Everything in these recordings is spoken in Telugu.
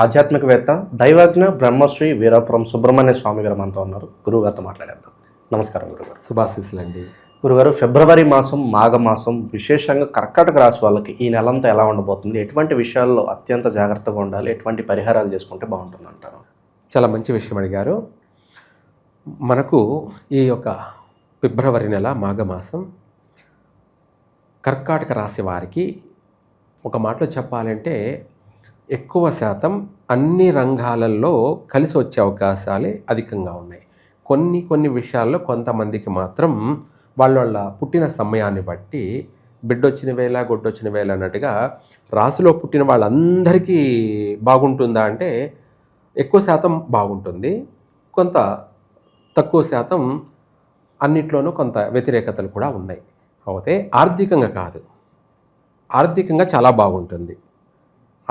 ఆధ్యాత్మికవేత్త దైవజ్ఞ బ్రహ్మశ్రీ వీరాపురం సుబ్రహ్మణ్య స్వామి గారు మనతో ఉన్నారు. గురువుగారితో మాట్లాడేద్దాం. నమస్కారం గురుగారు. శుభాశీస్సులండి. గురుగారు ఫిబ్రవరి మాసం మాఘ మాసం విశేషంగా కర్కాటక రాశి వాళ్ళకి ఈ నెలంతా ఎలా ఉండబోతుంది? ఎటువంటి విషయాల్లో అత్యంత జాగ్రత్తగా ఉండాలి? ఎటువంటి పరిహారాలు చేసుకుంటే బాగుంటుంది అంటారు చాలా మంచి విషయం అడిగారు. మనకు ఈ యొక్క ఫిబ్రవరి నెల మాఘమాసం కర్కాటక రాశి వారికి ఒక మాటలో చెప్పాలంటే ఎక్కువ శాతం అన్ని రంగాలలో కలిసి వచ్చే అవకాశాలే అధికంగా ఉన్నాయి. కొన్ని కొన్ని విషయాల్లో కొంతమందికి మాత్రం వాళ్ళ వాళ్ళ పుట్టిన సమయాన్ని బట్టి బిడ్డొచ్చిన వేళ గొడ్డొచ్చిన వేళ అన్నట్టుగా రాశిలో పుట్టిన వాళ్ళందరికీ బాగుంటుందా అంటే ఎక్కువ శాతం బాగుంటుంది. కొంత తక్కువ శాతం అన్నిట్లోనూ కొంత వ్యతిరేకతలు కూడా ఉన్నాయి. కాకపోతే ఆర్థికంగా కాదు. ఆర్థికంగా చాలా బాగుంటుంది.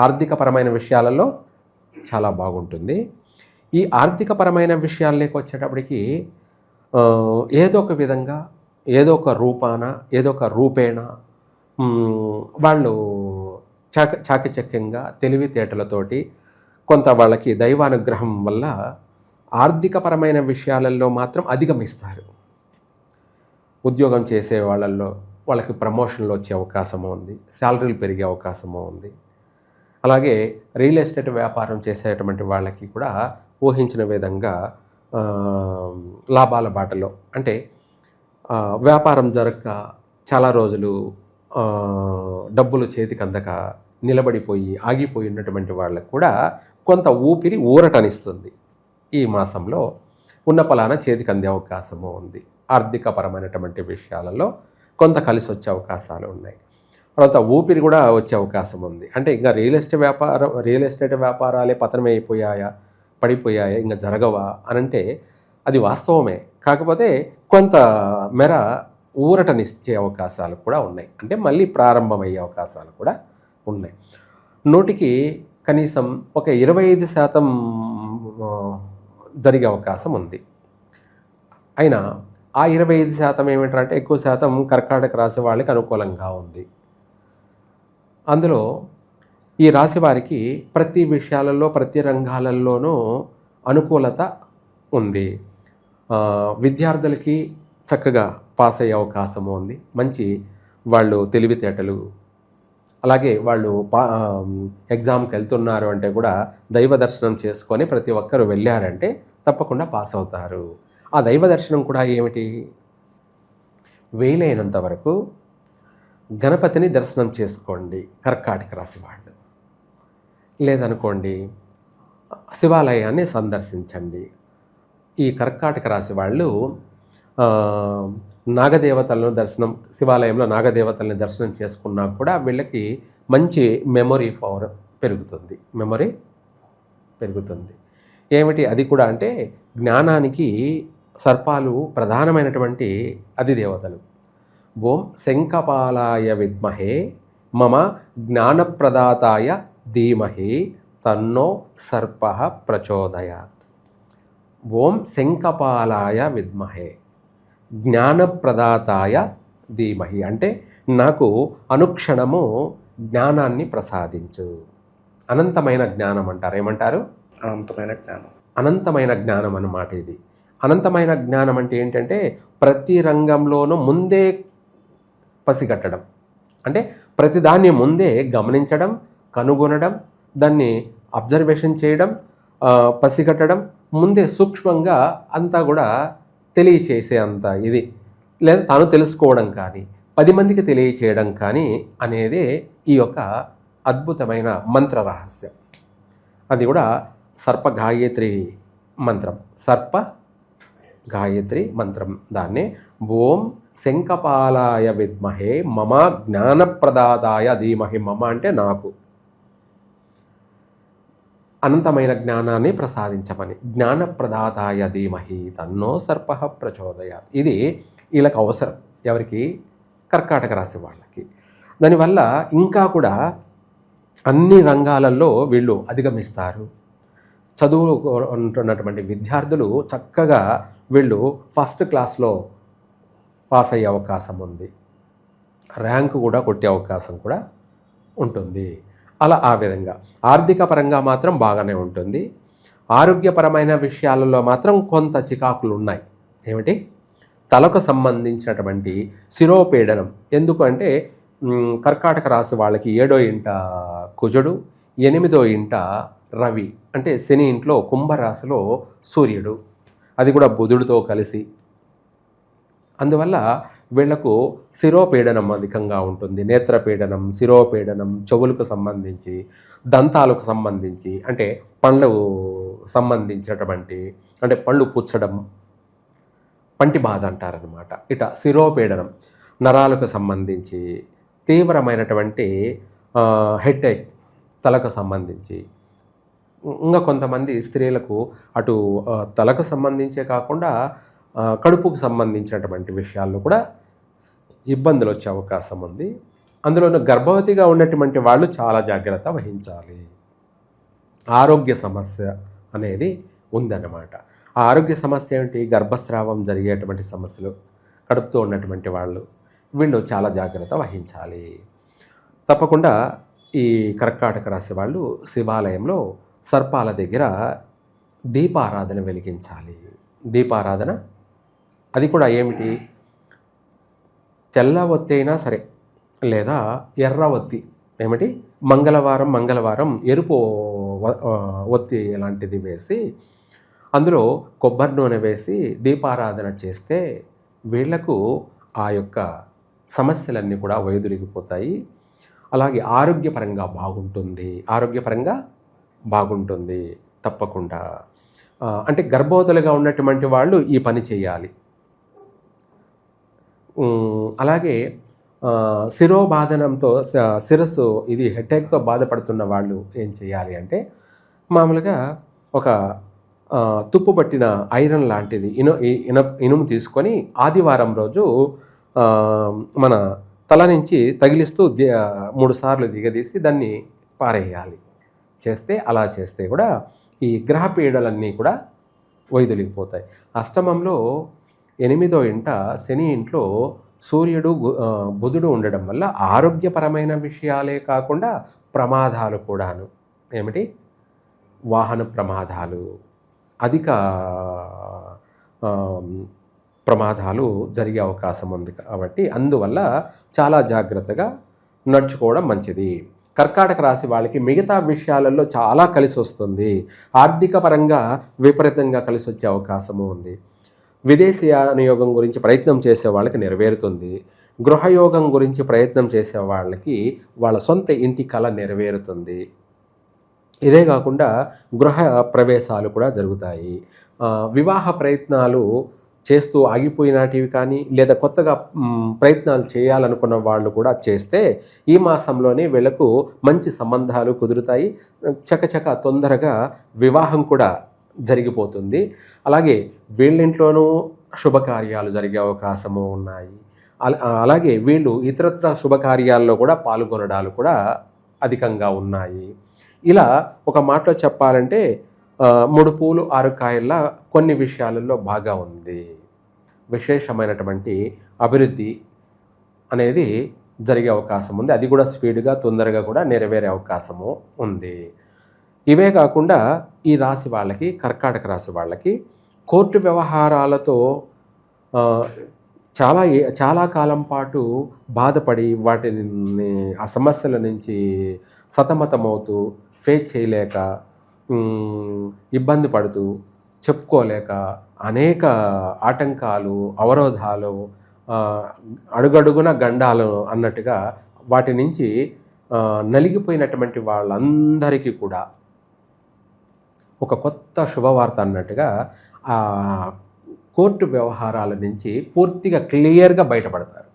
ఆర్థికపరమైన విషయాలలో చాలా బాగుంటుంది. ఈ ఆర్థికపరమైన విషయాల్లోకి వచ్చేటప్పటికి ఏదో ఒక విధంగా ఏదో ఒక రూపాన ఏదో ఒక రూపేణ వాళ్ళు చాక చాకచక్యంగా తెలివితేటలతోటి కొంత వాళ్ళకి దైవానుగ్రహం వల్ల ఆర్థికపరమైన విషయాలలో మాత్రం అధిగమిస్తారు. ఉద్యోగం చేసే వాళ్ళల్లో వాళ్ళకి ప్రమోషన్లు వచ్చే అవకాశము ఉంది శాలరీలు పెరిగే అవకాశము ఉంది. అలాగే రియల్ ఎస్టేట్ వ్యాపారం చేసేటువంటి వాళ్ళకి కూడా ఊహించిన విధంగా లాభాల బాటలో అంటే వ్యాపారం జరగక చాలా రోజులు డబ్బులు చేతికి అందక నిలబడిపోయి ఆగిపోయి ఉన్నటువంటి వాళ్ళకు కూడా కొంత ఊపిరి ఊరటనిస్తుంది. ఈ మాసంలో ఉన్న పలానా చేతికి అందే అవకాశము ఉంది. ఆర్థికపరమైనటువంటి విషయాలలో కొంత కలిసి వచ్చే అవకాశాలు ఉన్నాయి. తర్వాత ఊపిరి కూడా వచ్చే అవకాశం ఉంది. అంటే ఇంకా రియల్ ఎస్టేట్ వ్యాపారం రియల్ ఎస్టేట్ వ్యాపారాలే పతనమైపోయాయా పడిపోయాయా ఇంకా జరగవా అనంటే అది వాస్తవమే. కాకపోతే కొంత మేర ఊరటనిచ్చే అవకాశాలు కూడా ఉన్నాయి. అంటే మళ్ళీ ప్రారంభమయ్యే అవకాశాలు కూడా ఉన్నాయి. నూటికి కనీసం ఒక ఇరవై ఐదు శాతం జరిగే అవకాశం ఉంది. అయినా ఆ ఇరవై ఐదు శాతం ఏమిటంటే ఎక్కువ శాతం కర్కాటక రాశి వాళ్ళకి అనుకూలంగా ఉంది. అందులో ఈ రాశి వారికి ప్రతి విషయాలలో ప్రతి రంగాలలోనూ అనుకూలత ఉంది. విద్యార్థులకి చక్కగా పాస్ అయ్యే అవకాశము ఉంది. మంచి వాళ్ళు తెలివితేటలు అలాగే వాళ్ళు పా ఎగ్జామ్కి వెళ్తున్నారు అంటే కూడా దైవ దర్శనం చేసుకొని ప్రతి ఒక్కరు వెళ్ళారంటే తప్పకుండా పాస్ అవుతారు. ఆ దైవ దర్శనం కూడా ఏమిటి? వీలైనంత వరకు గణపతిని దర్శనం చేసుకోండి కర్కాటక రాశి వాళ్ళు. లేదనుకోండి శివాలయాన్ని సందర్శించండి. ఈ కర్కాటక రాశి వాళ్ళు నాగదేవతలను దర్శనం శివాలయంలో నాగదేవతలను దర్శనం చేసుకున్నా కూడా వీళ్ళకి మంచి మెమొరీ పవర్ పెరుగుతుంది. మెమొరీ పెరుగుతుంది. ఏమిటి? అది కూడా అంటే జ్ఞానానికి సర్పాలు ప్రధానమైనటువంటి అధిదేవతలు ఓం శంఖపాలాయ విద్మహే మమ జ్ఞానప్రదాతాయ ధీమహి తన్నో సర్ప ప్రచోదయాత్. ఓం శంఖపాలాయ విద్మహే జ్ఞానప్రదాతాయ ధీమహి అంటే నాకు అనుక్షణము జ్ఞానాన్ని ప్రసాదించు. అనంతమైన జ్ఞానం అంటారు ఏమంటారు? అనంతమైన జ్ఞానం. అనంతమైన జ్ఞానం అన్నమాట ఇది. అనంతమైన జ్ఞానం అంటే ఏంటంటే ప్రతి రంగంలోనూ ముందే పసిగట్టడం అంటే ప్రతిదాన్ని ముందే గమనించడం కనుగొనడం దాన్ని అబ్జర్వేషన్ చేయడం పసిగట్టడం ముందే సూక్ష్మంగా అంతా కూడా తెలియచేసే అంత ఇది. లేదా తాను తెలుసుకోవడం కానీ పది మందికి తెలియచేయడం కానీ అనేదే ఈ యొక్క అద్భుతమైన మంత్ర రహస్యం. అది కూడా సర్ప గాయత్రి మంత్రం. సర్ప గాయత్రి మంత్రం. దాన్ని ఓం శంఖపాలాయ విద్మహే మమ జ్ఞానప్రదాదాయ ధీమహి మమ అంటే నాకు. అనంతమైన జ్ఞానాన్ని ప్రసాదించమని. జ్ఞానప్రదాతాయ ధీమహి తన్నో సర్ప ప్రచోదయ ఇది వీళ్ళకి అవసరం. ఎవరికి? కర్కాటక రాశి వాళ్ళకి. దానివల్ల ఇంకా కూడా అన్ని రంగాలలో వీళ్ళు అధిగమిస్తారు. చదువు ఉంటున్నటువంటి విద్యార్థులు చక్కగా వీళ్ళు ఫస్ట్ క్లాస్లో పాస్ అయ్యే అవకాశం ఉంది. ర్యాంకు కూడా కొట్టే అవకాశం కూడా ఉంటుంది. అలా ఆ విధంగా. ఆర్థిక పరంగా మాత్రం బాగానే ఉంటుంది. ఆరోగ్యపరమైన విషయాలలో మాత్రం కొంత చికాకులు ఉన్నాయి. ఏమిటి? తలకు సంబంధించినటువంటి శిరోపీడనం. ఎందుకు అంటే కర్కాటక రాశి వాళ్ళకి ఏడో ఇంట కుజుడు ఎనిమిదో ఇంట రవి. అంటే శని ఇంట్లో కుంభరాశిలో సూర్యుడు. అది కూడా బుధుడితో కలిసి అందువల్ల వీళ్ళకు శిరోపీడనం అధికంగా ఉంటుంది. నేత్రపీడనం శిరోపీడనం చెవులకు సంబంధించి దంతాలకు సంబంధించి అంటే పండ్లు సంబంధించినటువంటి అంటే పళ్ళు పుచ్చడం పంటి బాధ అంటారనమాట ఇట శిరోపీడనం నరాలకు సంబంధించి తీవ్రమైనటువంటి హెడ్ఏక్ తలకు సంబంధించి. ఇంకా కొంతమంది స్త్రీలకు అటు తలకు సంబంధించే కాకుండా కడుపుకు సంబంధించినటువంటి విషయాల్లో కూడా ఇబ్బందులు వచ్చే అవకాశం ఉంది. అందులోనూ గర్భవతిగా ఉన్నటువంటి వాళ్ళు చాలా జాగ్రత్త వహించాలి. ఆరోగ్య సమస్య అనేది ఉందన్నమాట. ఆ ఆరోగ్య సమస్య ఏమిటి? గర్భస్రావం జరిగేటువంటి సమస్యలు కడుపుతో ఉన్నటువంటి వాళ్ళు వీళ్ళు చాలా జాగ్రత్త వహించాలి. తప్పకుండా ఈ కర్కాటక రాశి వాళ్ళు శివాలయంలో సర్పాల దగ్గర దీపారాధన వెలిగించాలి. దీపారాధన అది కూడా ఏమిటి? తెల్ల ఒత్తి అయినా సరే లేదా ఎర్ర ఒత్తి ఏమిటి? మంగళవారం మంగళవారం ఎరుపు ఒత్తి లాంటిది వేసి అందులో కొబ్బరి నూనె వేసి దీపారాధన చేస్తే వీళ్ళకు ఆ యొక్క సమస్యలన్నీ కూడా వైదొలిగిపోతాయి. అలాగే ఆరోగ్యపరంగా బాగుంటుంది. ఆరోగ్యపరంగా బాగుంటుంది తప్పకుండా. అంటే గర్భవతులుగా ఉన్నటువంటి వాళ్ళు ఈ పని చేయాలి. అలాగే శిరోబాధనంతో శిరస్సు ఇది హెడేక్తో బాధపడుతున్న వాళ్ళు ఏం చేయాలి అంటే మామూలుగా ఒక తుప్పు పట్టిన ఐరన్ లాంటిది ఇను ఇన ఇనుము తీసుకొని ఆదివారం రోజు మన తల నుంచి తగిలిస్తూ మూడుసార్లు మూడు సార్లు దిగదీసి దాన్ని పారేయాలి. చేస్తే అలా చేస్తే కూడా ఈ గ్రహ పీడలన్నీ కూడా వైదొలిగిపోతాయి. అష్టమంలో ఎనిమిదో ఇంట శని ఇంట్లో సూర్యుడు బుధుడు ఉండడం వల్ల ఆరోగ్యపరమైన విషయాలే కాకుండా ప్రమాదాలు కూడాను. ఏమిటి? వాహన ప్రమాదాలు అధిక ప్రమాదాలు జరిగే అవకాశం ఉంది కాబట్టి అందువల్ల చాలా జాగ్రత్తగా నడుచుకోవడం మంచిది. కర్కాటక రాశి వాళ్ళకి మిగతా విషయాలలో చాలా కలిసి వస్తుంది ఆర్థిక పరంగా విపరీతంగా కలిసి వచ్చే అవకాశము ఉంది. విదేశీయాన యోగం గురించి ప్రయత్నం చేసే వాళ్ళకి నెరవేరుతుంది. గృహయోగం గురించి ప్రయత్నం చేసే వాళ్ళకి వాళ్ళ సొంత ఇంటి కళ నెరవేరుతుంది. ఇదే కాకుండా గృహ ప్రవేశాలు కూడా జరుగుతాయి. వివాహ ప్రయత్నాలు చేస్తూ ఆగిపోయినటివి కానీ లేదా కొత్తగా ప్రయత్నాలు చేయాలనుకున్న వాళ్ళు కూడా చేస్తే ఈ మాసంలోనే వీళ్ళకు మంచి సంబంధాలు కుదురుతాయి. చకచక తొందరగా వివాహం కూడా జరిగిపోతుంది. అలాగే వీళ్ళింట్లోనూ శుభకార్యాలు జరిగే అవకాశము ఉన్నాయి. అలాగే వీళ్ళు ఇతరత్ర శుభకార్యాల్లో కూడా పాల్గొనడాలు కూడా అధికంగా ఉన్నాయి. ఇలా ఒక మాటలో చెప్పాలంటే మూడు పూలు ఆరు కాయల్లా కొన్ని విషయాలలో బాగా ఉంది. విశేషమైనటువంటి అభివృద్ధి అనేది జరిగే అవకాశం ఉంది. అది కూడా స్పీడ్గా తొందరగా కూడా నెరవేరే అవకాశము ఉంది. ఇవే కాకుండా ఈ రాశి వాళ్ళకి కర్కాటక రాశి వాళ్ళకి కోర్టు వ్యవహారాలతో చాలా చాలా కాలం పాటు బాధపడి వాటిని ఆ సమస్యల నుంచి సతమతమవుతూ ఫేస్ చేయలేక ఇబ్బంది పడుతూ చెప్పుకోలేక అనేక ఆటంకాలు అవరోధాలు అడుగడుగున గండాలు అన్నట్టుగా వాటి నుంచి నలిగిపోయినటువంటి వాళ్ళందరికీ కూడా ఒక కొత్త శుభవార్త అన్నట్టుగా ఆ కోర్టు వ్యవహారాల నుంచి పూర్తిగా క్లియర్గా బయటపడతారు.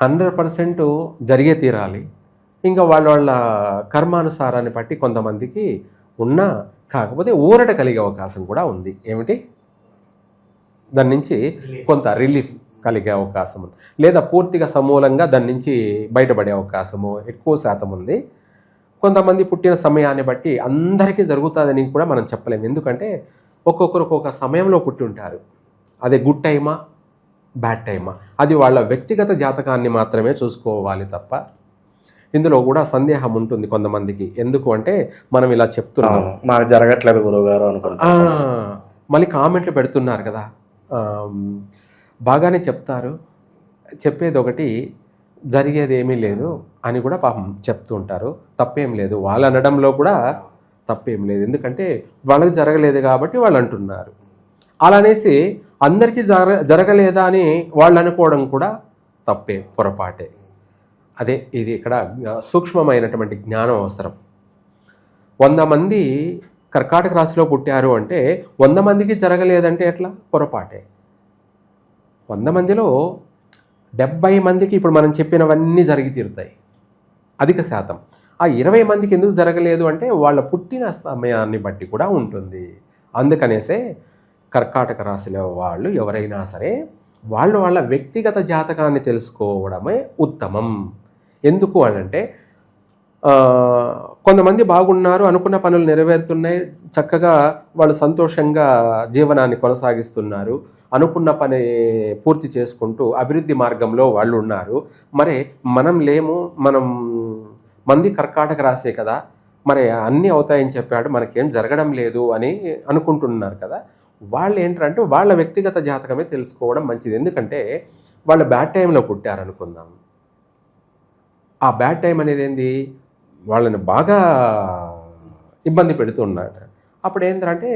హండ్రెడ్ పర్సెంట్ జరిగే తీరాలి. ఇంకా వాళ్ళ వాళ్ళ కర్మానుసారాన్ని బట్టి కొంతమందికి ఉన్నా కాకపోతే ఊరట కలిగే అవకాశం కూడా ఉంది. ఏమిటి? దాని నుంచి కొంత రిలీఫ్ కలిగే అవకాశం ఉంది. లేదా పూర్తిగా సమూలంగా దాని నుంచి బయటపడే అవకాశము ఎక్కువ శాతం ఉంది. కొంతమంది పుట్టిన సమయాన్ని బట్టి అందరికీ జరుగుతుందని కూడా మనం చెప్పలేము. ఎందుకంటే ఒక్కొక్కరు ఒక్కొక్క సమయంలో పుట్టి ఉంటారు. అదే గుడ్ టైమా బ్యాడ్ టైమా అది వాళ్ళ వ్యక్తిగత జాతకాన్ని మాత్రమే చూసుకోవాలి తప్ప ఇందులో కూడా సందేహం ఉంటుంది కొంతమందికి. ఎందుకు అంటే మనం ఇలా చెప్తున్నాం. మాకు జరగట్లేదు గురువు గారు అనుకుంటా మళ్ళీ కామెంట్లు పెడుతున్నారు కదా. బాగానే చెప్తారు. చెప్పేది ఒకటి జరిగేది ఏమీ లేదు అని కూడా పాపం చెప్తూ ఉంటారు. తప్పేం లేదు. వాళ్ళు అనడంలో కూడా తప్పేం లేదు. ఎందుకంటే వాళ్ళకి జరగలేదు కాబట్టి వాళ్ళు అంటున్నారు. అలా అనేసి అందరికీ జర జరగలేదా అని వాళ్ళు అనుకోవడం కూడా తప్పే పొరపాటే. అదే ఇది ఇక్కడ సూక్ష్మమైనటువంటి జ్ఞానం అవసరం. వంద మంది కర్కాటక రాశిలో పుట్టారు అంటే వంద మందికి జరగలేదంటే ఎట్లా? పొరపాటే. వంద మందిలో డెబ్బై మందికి ఇప్పుడు మనం చెప్పినవన్నీ జరిగి తీరుతాయి. అధిక శాతం. ఆ ఇరవై మందికి ఎందుకు జరగలేదు అంటే వాళ్ళ పుట్టిన సమయాన్ని బట్టి కూడా ఉంటుంది. అందుకనేసే కర్కాటక రాసిన వాళ్ళు ఎవరైనా సరే వాళ్ళు వాళ్ళ వ్యక్తిగత జాతకాన్ని తెలుసుకోవడమే ఉత్తమం. ఎందుకు అని అంటే కొంతమంది బాగున్నారు అనుకున్న పనులు నెరవేరుతున్నాయి చక్కగా వాళ్ళు సంతోషంగా జీవనాన్ని కొనసాగిస్తున్నారు అనుకున్న పని పూర్తి చేసుకుంటూ అభివృద్ధి మార్గంలో వాళ్ళు ఉన్నారు. మరి మనం లేము మనం మంది కర్కాటక రాసే కదా మరి అన్నీ అవుతాయని చెప్పాడు మనకేం జరగడం లేదు అని అనుకుంటున్నారు కదా వాళ్ళు ఏంటంటే వాళ్ళ వ్యక్తిగత జాతకమే తెలుసుకోవడం మంచిది. ఎందుకంటే వాళ్ళు బ్యాడ్ టైంలో పుట్టారనుకుందాం. ఆ బ్యాడ్ టైం అనేది ఏంది? వాళ్ళని బాగా ఇబ్బంది పెడుతున్నాడు అప్పుడు ఏంటంటే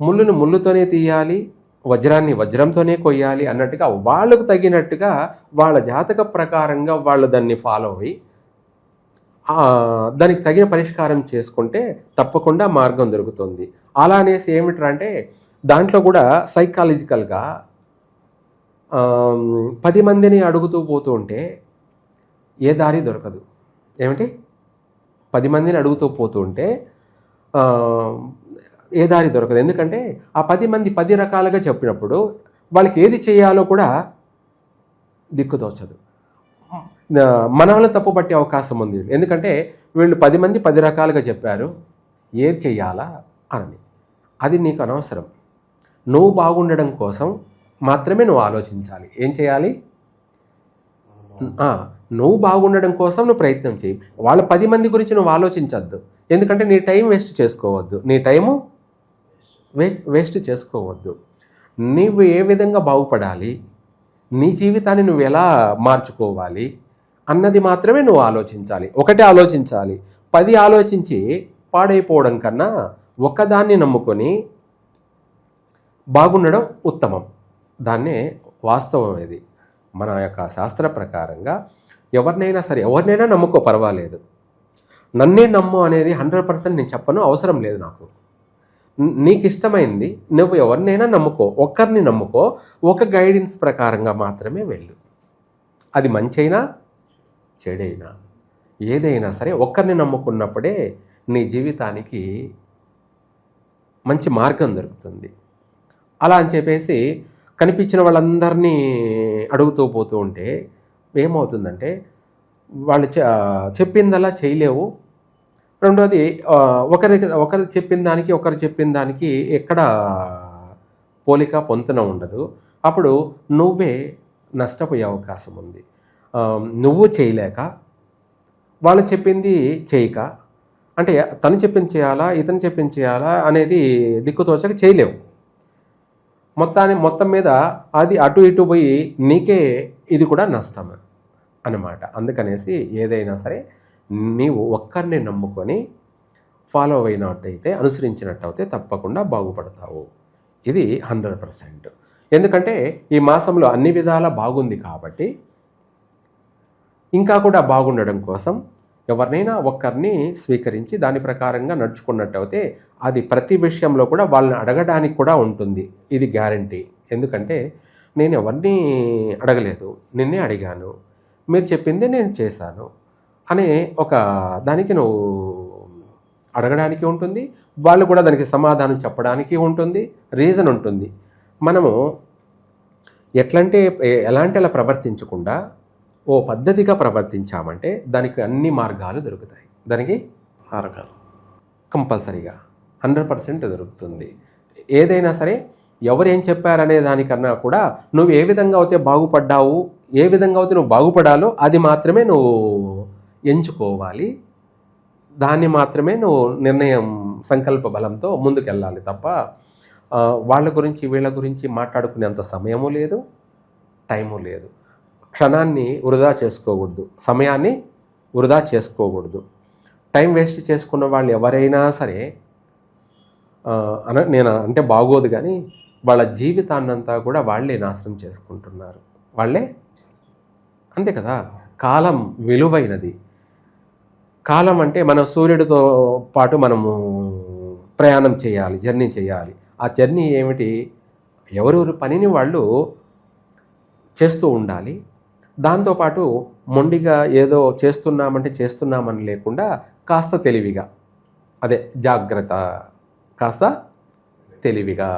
ముళ్ళుని ముళ్ళుతోనే తీయాలి వజ్రాన్ని వజ్రంతోనే కొయ్యాలి అన్నట్టుగా వాళ్ళకు తగినట్టుగా వాళ్ళ జాతక ప్రకారంగా వాళ్ళు దాన్ని ఫాలో అయ్యి దానికి తగిన పరిష్కారం చేసుకుంటే తప్పకుండా మార్గం దొరుకుతుంది. అలా అనేసి ఏమిటంటే దాంట్లో కూడా సైకాలజికల్గా పది మందిని అడుగుతూ పోతూ ఉంటే ఏ దారి దొరకదు. ఏమిటి? పది మందిని అడుగుతూ పోతుంటే ఏ దారి దొరకదు. ఎందుకంటే ఆ పది మంది పది రకాలుగా చెప్పినప్పుడు వాళ్ళకి ఏది చేయాలో కూడా దిక్కుతోచదు ఆ, మన తప్పు పట్టే అవకాశం ఉంది. ఎందుకంటే వీళ్ళు పది మంది పది రకాలుగా చెప్పారు. ఏది చేయాలా అని అది నీకు అనవసరం. నువ్వు బాగుండడం కోసం మాత్రమే నువ్వు ఆలోచించాలి. ఏం చేయాలి? నువ్వు బాగుండడం కోసం నువ్వు ప్రయత్నం చేయి. వాళ్ళ పది మంది గురించి నువ్వు ఆలోచించద్దు. ఎందుకంటే నీ టైం వేస్ట్ చేసుకోవద్దు. నీ టైము వేస్ట్ చేసుకోవద్దు. నువ్వు ఏ విధంగా బాగుపడాలి? నీ జీవితాన్ని నువ్వు ఎలా మార్చుకోవాలి? అన్నది మాత్రమే నువ్వు ఆలోచించాలి. ఒకటే ఆలోచించాలి. పది ఆలోచించి పాడైపోవడం కన్నా ఒక్కదాన్ని నమ్ముకొని బాగుండడం ఉత్తమం. దాన్నే వాస్తవం ఇది. మన యొక్క శాస్త్ర ప్రకారంగా ఎవరినైనా సరే ఎవరినైనా నమ్ముకో పర్వాలేదు. నన్నే నమ్ము అనేది హండ్రెడ్ పర్సెంట్ నేను చెప్పను అవసరం లేదు నాకు. నీకు ఇష్టమైంది నువ్వు ఎవరినైనా నమ్ముకో ఒక్కరిని నమ్ముకో ఒక గైడెన్స్ ప్రకారంగా మాత్రమే వెళ్ళు. అది మంచైనా చెడైనా. ఏదైనా సరే ఒక్కరిని నమ్ముకున్నప్పుడే నీ జీవితానికి మంచి మార్గం దొరుకుతుంది. అలా అని చెప్పేసి కనిపించిన వాళ్ళందరినీ అడుగుతూ పోతూ ఉంటే ఏమవుతుందంటే వాళ్ళు చెప్పిందలా చేయలేవు. రెండోది ఒకరి ఒకరు చెప్పిన దానికి ఒకరు చెప్పిన దానికి ఎక్కడ పోలిక పొంతన ఉండదు. అప్పుడు నువ్వే నష్టపోయే అవకాశం ఉంది. నువ్వు చేయలేక వాళ్ళు చెప్పింది చేయక అంటే తను చెప్పింది చేయాలా ఇతను చెప్పింది చేయాలా అనేది దిక్కుతోచక చేయలేవు. మొత్తాన్ని మొత్తం మీద అది అటు ఇటు పోయి నీకే ఇది కూడా నష్టం అన్నమాట. అందుకనేసి ఏదైనా సరే నీవు ఒక్కరిని నమ్ముకొని ఫాలో అయినట్టయితే అనుసరించినట్టయితే తప్పకుండా బాగుపడతావు. ఇది హండ్రెడ్ పర్సెంట్. ఎందుకంటే ఈ మాసంలో అన్ని విధాలా బాగుంది కాబట్టి ఇంకా కూడా బాగుండడం కోసం ఎవరినైనా ఒక్కరిని స్వీకరించి దాని ప్రకారంగా నడుచుకున్నట్టయితే అది ప్రతి విషయంలో కూడా వాళ్ళని అడగడానికి కూడా ఉంటుంది. ఇది గ్యారంటీ. ఎందుకంటే నేను ఎవరిని అడగలేదు. నిన్నే అడిగాను. మీరు చెప్పిందే నేను చేశాను అనే ఒక దానికి నువ్వు అడగడానికి ఉంటుంది. వాళ్ళు కూడా దానికి సమాధానం చెప్పడానికి ఉంటుంది. రీజన్ ఉంటుంది. మనము ఎట్లంటే ఎలాంటి అలా ప్రవర్తించకుండా ఓ పద్ధతిగా ప్రవర్తించామంటే దానికి అన్ని మార్గాలు దొరుకుతాయి. దానికి మార్గాలు. కంపల్సరీగా హండ్రెడ్ పర్సెంట్ దొరుకుతుంది. ఏదైనా సరే ఎవరు ఏం చెప్పారనే దానికన్నా కూడా నువ్వు ఏ విధంగా అయితే బాగుపడ్డావు ఏ విధంగా అయితే నువ్వు బాగుపడాలో అది మాత్రమే నువ్వు ఎంచుకోవాలి. దాన్ని మాత్రమే నువ్వు నిర్ణయం సంకల్ప బలంతో ముందుకెళ్ళాలి తప్ప వాళ్ళ గురించి వీళ్ళ గురించి మాట్లాడుకునేంత సమయము లేదు టైము లేదు. క్షణాన్ని వృధా చేసుకోకూడదు. సమయాన్ని వృధా చేసుకోకూడదు. టైం వేస్ట్ చేసుకున్న వాళ్ళు ఎవరైనా సరే అన నేను అంటే బాగోదు కానీ వాళ్ళ జీవితాన్నంతా కూడా వాళ్ళే నాశనం చేసుకుంటున్నారు. వాళ్ళే అంతే కదా? కాలం విలువైనది. కాలం అంటే మన సూర్యుడితో పాటు మనము ప్రయాణం చేయాలి జర్నీ చేయాలి. ఆ జర్నీ ఏమిటి? ఎవరెవరు పనిని వాళ్ళు చేస్తూ ఉండాలి. దాంతోపాటు మొండిగా ఏదో చేస్తున్నామంటే చేస్తున్నామని లేకుండా కాస్త తెలివిగా. అదే జాగ్రత్త. కాస్త తెలివిగా.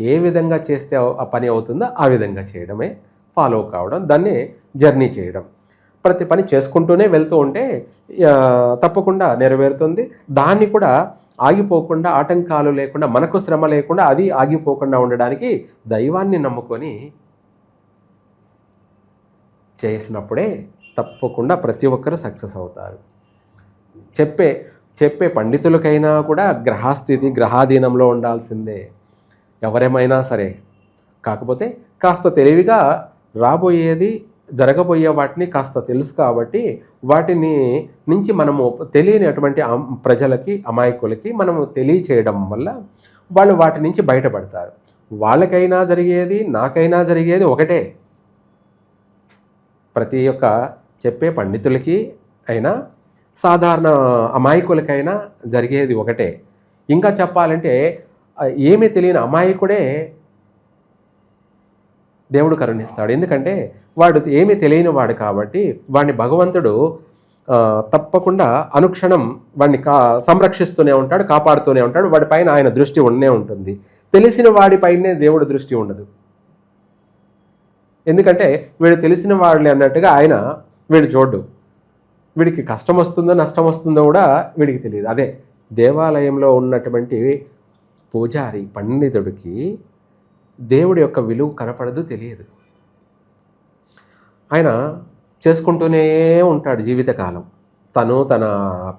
ఏ విధంగా చేస్తే ఆ పని అవుతుందో ఆ విధంగా చేయడమే. ఫాలో కావడం దాన్ని జర్నీ చేయడం. ప్రతి పని చేసుకుంటూనే వెళ్తూ ఉంటే తప్పకుండా నెరవేరుతుంది. దాన్ని కూడా ఆగిపోకుండా ఆటంకాలు లేకుండా మనకు శ్రమ లేకుండా అది ఆగిపోకుండా ఉండడానికి దైవాన్ని నమ్ముకొని చేసినప్పుడే తప్పకుండా ప్రతి ఒక్కరు సక్సెస్ అవుతారు. చెప్పే చెప్పే పండితులకైనా కూడా గ్రహస్థితి గ్రహాధీనంలో ఉండాల్సిందే. ఎవరేమైనా సరే. కాకపోతే కాస్త తెలివిగా రాబోయేది జరగబోయే వాటిని కాస్త తెలుసు కాబట్టి వాటిని నుంచి మనము తెలియనటువంటి ప్రజలకి అమాయకులకి మనము తెలియచేయడం వల్ల వాళ్ళు వాటి నుంచి బయటపడతారు. వాళ్ళకైనా జరిగేది నాకైనా జరిగేది ఒకటే. ప్రతి ఒక్క చెప్పే పండితులకి అయినా సాధారణ అమాయకులకైనా జరిగేది ఒకటే. ఇంకా చెప్పాలంటే ఏమీ తెలియని అమాయకుడే దేవుడు కరుణిస్తాడు. ఎందుకంటే వాడు ఏమీ తెలియని వాడు కాబట్టి వాడిని భగవంతుడు తప్పకుండా అనుక్షణం వాడిని కా సంరక్షిస్తూనే ఉంటాడు కాపాడుతూనే ఉంటాడు. వాడి పైన ఆయన దృష్టి ఉండనే ఉంటుంది. తెలిసిన వాడిపైనే దేవుడు దృష్టి ఉండదు. ఎందుకంటే వీడు తెలిసిన వాళ్ళే అన్నట్టుగా ఆయన వీడు చూడ్డు. వీడికి కష్టం వస్తుందో నష్టం వస్తుందో కూడా వీడికి తెలియదు. అదే దేవాలయంలో ఉన్నటువంటి పూజారి పండితుడికి దేవుడి యొక్క విలువ కనపడదు తెలియదు. ఆయన చేసుకుంటూనే ఉంటాడు జీవితకాలం. తను తన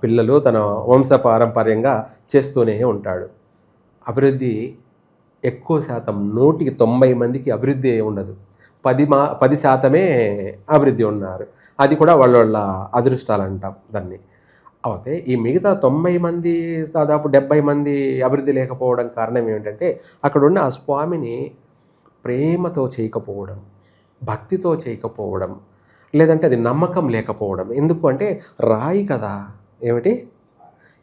పిల్లలు తన వంశ పారంపర్యంగా చేస్తూనే ఉంటాడు. అభివృద్ధి ఎక్కువ శాతం నూటికి తొంభై మందికి అభివృద్ధి ఉండదు. పది మా పది శాతమే అభివృద్ధి ఉన్నారు. అది కూడా వాళ్ళ వాళ్ళ అదృష్టాలు అంటాం దాన్ని. అయితే ఈ మిగతా తొంభై మంది దాదాపు డెబ్బై మంది అభివృద్ధి లేకపోవడం కారణం ఏమిటంటే అక్కడ ఉన్న ఆ స్వామిని ప్రేమతో చేయకపోవడం భక్తితో చేయకపోవడం లేదంటే అది నమ్మకం లేకపోవడం. ఎందుకు అంటే రాయి కదా. ఏమిటి?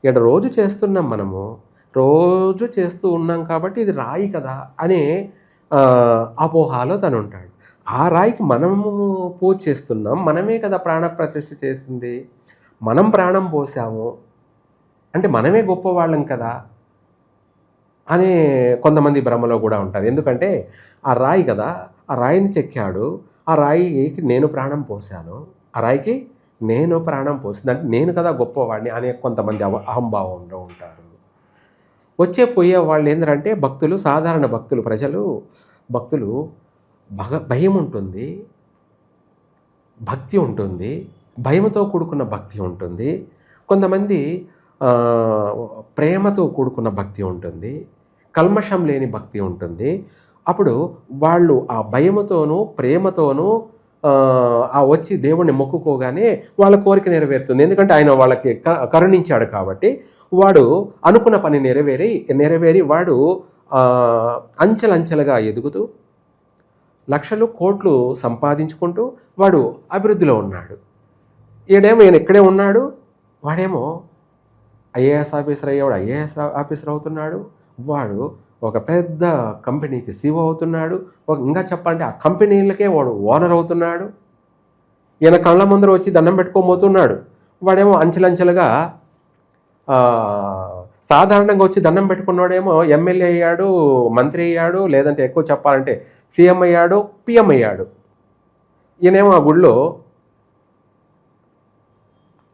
ఇక్కడ రోజు చేస్తున్నాం మనము. రోజు చేస్తూ ఉన్నాం కాబట్టి ఇది రాయి కదా అనే అపోహాలో తను ఉంటాడు ఆ రాయికి మనము పూజ చేస్తున్నాం. మనమే కదా ప్రాణ ప్రతిష్ఠ చేసింది. మనం ప్రాణం పోసాము. అంటే మనమే గొప్పవాళ్ళం కదా అనే కొంతమంది భ్రమలో కూడా ఉంటారు. ఎందుకంటే ఆ రాయి కదా ఆ రాయిని చెక్కాడు. ఆ రాయికి నేను ప్రాణం పోసాను. ఆ రాయికి నేను ప్రాణం పోసింది. అంటే నేను కదా గొప్పవాడిని అనే కొంతమంది అవ అహంభావంలో ఉంటారు. వచ్చే పోయే వాళ్ళు ఏంటంటే భక్తులు సాధారణ భక్తులు ప్రజలు భక్తులు భగ భయం ఉంటుంది భక్తి ఉంటుంది భయంతో కూడుకున్న భక్తి ఉంటుంది కొంతమంది ప్రేమతో కూడుకున్న భక్తి ఉంటుంది కల్మషం లేని భక్తి ఉంటుంది. అప్పుడు వాళ్ళు ఆ భయముతోనూ ప్రేమతోనూ ఆ, వచ్చి దేవుణ్ణి మొక్కుకోగానే వాళ్ళ కోరిక నెరవేరుతుంది. ఎందుకంటే ఆయన వాళ్ళకి క- కరుణించాడు కాబట్టి వాడు అనుకున్న పని నెరవేరి నెరవేరి వాడు అంచెలంచెలుగా ఎదుగుతూ లక్షలు కోట్లు సంపాదించుకుంటూ వాడు అభివృద్ధిలో ఉన్నాడు. ఈడేమో ఈయన ఇక్కడే ఉన్నాడు. వాడేమో ఐఏఎస్ ఆఫీసర్ అయ్యేవాడు ఐఏఎస్ ఆఫీసర్ అవుతున్నాడు. వాడు ఒక పెద్ద కంపెనీకి సీఓ అవుతున్నాడు. ఒక ఇంకా చెప్పాలంటే ఆ కంపెనీలకే వాడు ఓనర్ అవుతున్నాడు. ఈయన కళ్ళ ముందర వచ్చి దండం పెట్టుకోబోతున్నాడు. వాడేమో అంచెలంచెలుగా సాధారణంగా వచ్చి దండం పెట్టుకున్నాడేమో ఎమ్మెల్యే అయ్యాడు మంత్రి అయ్యాడు లేదంటే ఎక్కువ చెప్పాలంటే సీఎం అయ్యాడు పిఎం అయ్యాడు. ఈయనేమో ఆ గుడిలో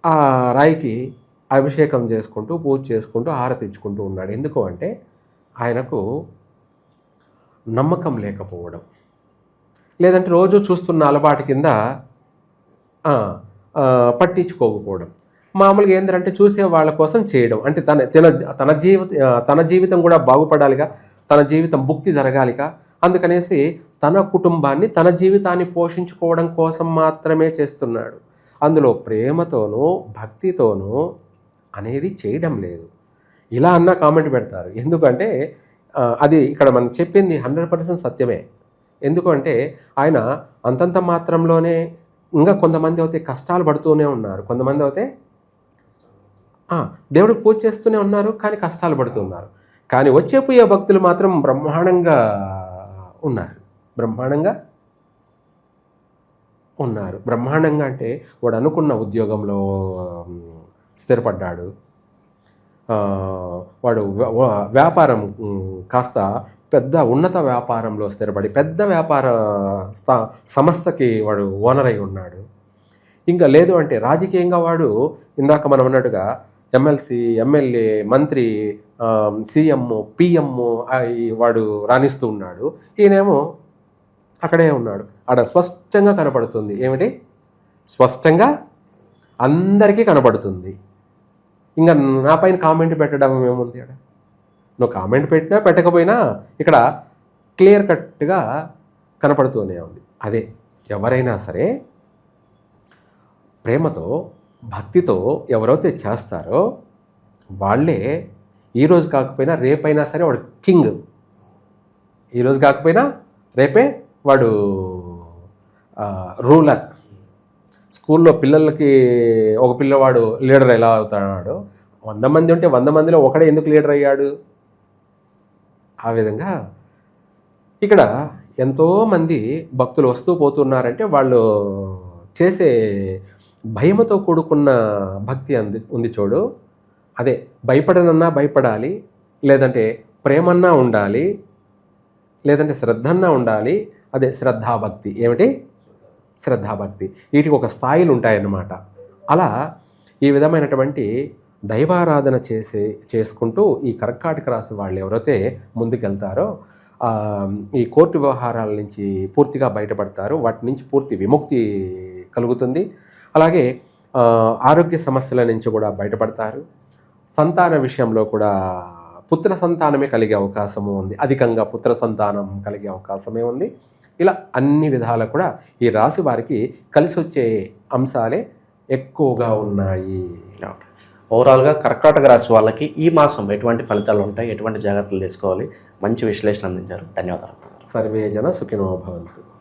ఆ రాయికి అభిషేకం చేసుకుంటూ పూజ చేసుకుంటూ హారతి ఇచ్చుకుంటూ ఉన్నాడు. ఎందుకు అంటే ఆయనకు నమ్మకం లేకపోవడం. లేదంటే రోజు చూస్తున్న అలవాటు కింద పట్టించుకోకపోవడం. మామూలుగా ఏంటంటే చూసే వాళ్ళ కోసం చేయడం. అంటే తన తన తన జీవిత తన జీవితం కూడా బాగుపడాలిగా తన జీవితం భుక్తి జరగాలిగా. అందుకనేసి తన కుటుంబాన్ని తన జీవితాన్ని పోషించుకోవడం కోసం మాత్రమే చేస్తున్నాడు. అందులో ప్రేమతోనూ భక్తితోనూ అనేది చేయడం లేదు. ఇలా అన్న కామెంట్ పెడతారు. ఎందుకంటే అది ఇక్కడ మనం చెప్పింది హండ్రెడ్ పర్సెంట్ సత్యమే. ఎందుకంటే ఆయన అంతంత మాత్రంలోనే ఇంకా కొంతమంది అయితే కష్టాలు పడుతూనే ఉన్నారు. కొంతమంది అయితే దేవుడు దేవుడికి పూజ చేస్తూనే ఉన్నారు కానీ కష్టాలు పడుతున్నారు. కానీ వచ్చే పోయే భక్తులు మాత్రం బ్రహ్మాండంగా ఉన్నారు. బ్రహ్మాండంగా ఉన్నారు. బ్రహ్మాండంగా అంటే వాడు అనుకున్న ఉద్యోగంలో స్థిరపడ్డాడు. వాడు వ్యాపారం కాస్త పెద్ద ఉన్నత వ్యాపారంలో స్థిరపడి పెద్ద వ్యాపార స్థా- సంస్థకి వాడు ఓనర్ అయి ఉన్నాడు. ఇంకా లేదు అంటే రాజకీయంగా వాడు ఇందాక మనం అన్నట్టుగా ఎమ్మెల్సీ ఎమ్మెల్యే మంత్రి సీఎం పిఎం వాడు రాణిస్తూ ఉన్నాడు. ఈయనేమో అక్కడే ఉన్నాడు. ఆడ స్పష్టంగా కనపడుతుంది. ఏమిటి? స్పష్టంగా అందరికీ కనపడుతుంది. ఇంకా నా పైన కామెంట్ పెట్టడం ఏముంది ఆడ నువ్వు కామెంట్ పెట్టినా పెట్టకపోయినా ఇక్కడ క్లియర్ కట్గా కనపడుతూనే ఉంది. అదే ఎవరైనా సరే ప్రేమతో భక్తితో ఎవరైతే చేస్తారో వాళ్ళే ఈరోజు కాకపోయినా రేపైనా సరే వాడు కింగ్ ఈరోజు కాకపోయినా రేపే వాడు రూలర్ స్కూల్లో పిల్లలకి ఒక పిల్లవాడు లీడర్ ఎలా అవుతాడు? వంద మంది ఉంటే వంద మందిలో ఒకడే ఎందుకు లీడర్ అయ్యాడు? ఆ విధంగా ఇక్కడ ఎంతోమంది భక్తులు వస్తూ పోతున్నారంటే వాళ్ళు చేసే భయముతో కూడుకున్న భక్తి అంది ఉంది చూడు. అదే భయపడనన్నా భయపడాలి లేదంటే ప్రేమన్నా ఉండాలి లేదంటే శ్రద్ధన్నా ఉండాలి అదే శ్రద్ధాభక్తి. ఏమిటి? శ్రద్ధాభక్తి. వీటికి ఒక స్థాయిలు ఉంటాయన్నమాట. అలా ఈ విధమైనటువంటి దైవారాధన చేసే చేసుకుంటూ ఈ కర్కాటక రాశి వాళ్ళు ఎవరైతే ముందుకెళ్తారో ఈ కోర్టు వ్యవహారాల నుంచి పూర్తిగా బయటపడతారు. వాటి నుంచి పూర్తి విముక్తి కలుగుతుంది. అలాగే ఆరోగ్య సమస్యల నుంచి కూడా బయటపడతారు. సంతాన విషయంలో కూడా పుత్ర సంతానమే కలిగే అవకాశము ఉంది. అధికంగా పుత్ర సంతానం కలిగే అవకాశమే ఉంది. ఇలా అన్ని విధాలు కూడా ఈ రాశి వారికి కలిసి వచ్చే అంశాలే ఎక్కువగా ఉన్నాయి. ఓవరాల్గా కర్కాటక రాశి వాళ్ళకి ఈ మాసం ఎటువంటి ఫలితాలు ఉంటాయి? ఎటువంటి జాగ్రత్తలు తీసుకోవాలి? మంచి విశ్లేషణ అందించారు. ధన్యవాదాలు. సర్వే జన సుఖినో భవంతు.